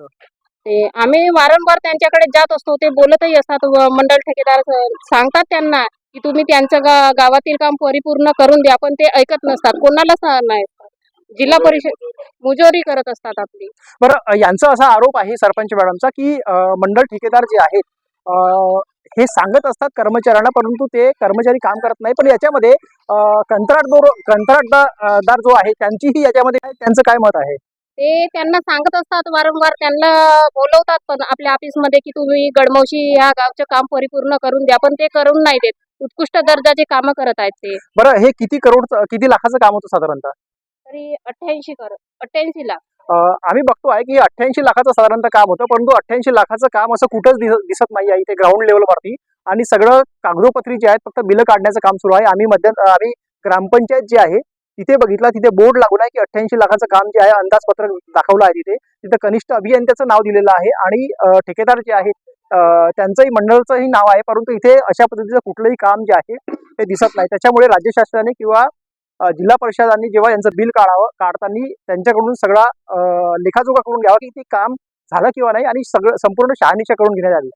ते आम्ही वारंवार त्यांच्याकडे जात असतो ते बोलतही असतात. व मंडळ ठेकेदार सांगतात त्यांना की तुम्ही त्यांचं गा- गावातील काम परिपूर्ण करून द्या पण ते ऐकत नसतात. कोणालाच नाही. जिल्हा परिषद मुजोरी करत असतात आपली. बरं अ, यांचा असा आरोप आहे सरपंच मॅडमचा की अ, मंडळ ठेकेदार जे आहेत अ, हे सांगत असतात कर्मचाऱ्यांना परंतु ते कर्मचारी काम करत नाही. पण याच्यामध्ये कंत्राटदार कंत्राटदार जो आहे त्यांचीही याच्यामध्ये काय- त्यांचं काय मत आहे? ते त्यांना सांगत असतात वारंवार त्यांना बोलवतात पण आपल्या ऑफिसमध्ये की तुम्ही गडमौशी ह्या गावचं काम परिपूर्ण करून द्या पण ते करून नाही देत. उत्कृष्ट दर्जाचे कामं करत आहेत ते. बरं हे किती करोड किती लाखाचं काम होतं साधारणतः? तरी अठ्ठ्याऐंशी कर अठ्ठ्याऐंशी लाख. आम्ही बघतोय की अठ्ठ्याऐंशी लाखाचं साधारणतः काम होतं परंतु अठ्ठ्याऐंशी लाखाचं काम असं कुठंच दिस- दिसत नाही आहे. इथे ग्राउंड लेवलवरती आणि सगळं कागदोपत्री जे आहेत फक्त बिलं काढण्याचं काम सुरू आहे. आम्ही मध्य आम्ही ग्रामपंचायत जे आहे तिथे बघितला तिथे बोर्ड लागून आहे की अठ्ठ्याऐंशी लाखाचं काम जे आहे अंदाजपत्रक दाखवलं आहे तिथे. तिथे कनिष्ठ अभियंत्याचं नाव दिलेलं आहे आणि ठेकेदार जे आहेत त्यांचंही मंडळचंही नाव आहे परंतु इथे अशा पद्धतीचं कुठलंही काम जे आहे ते दिसत नाही. त्याच्यामुळे राज्य शासनाने किंवा जिल्हा परिषदांनी जेव्हा यांचं बिल काढावं काढताना त्यांच्याकडून सगळा लेखाजोखा करून घ्यावा की ते काम झालं किंवा नाही आणि सगळं संपूर्ण शहानिशा करून घेण्यात आली.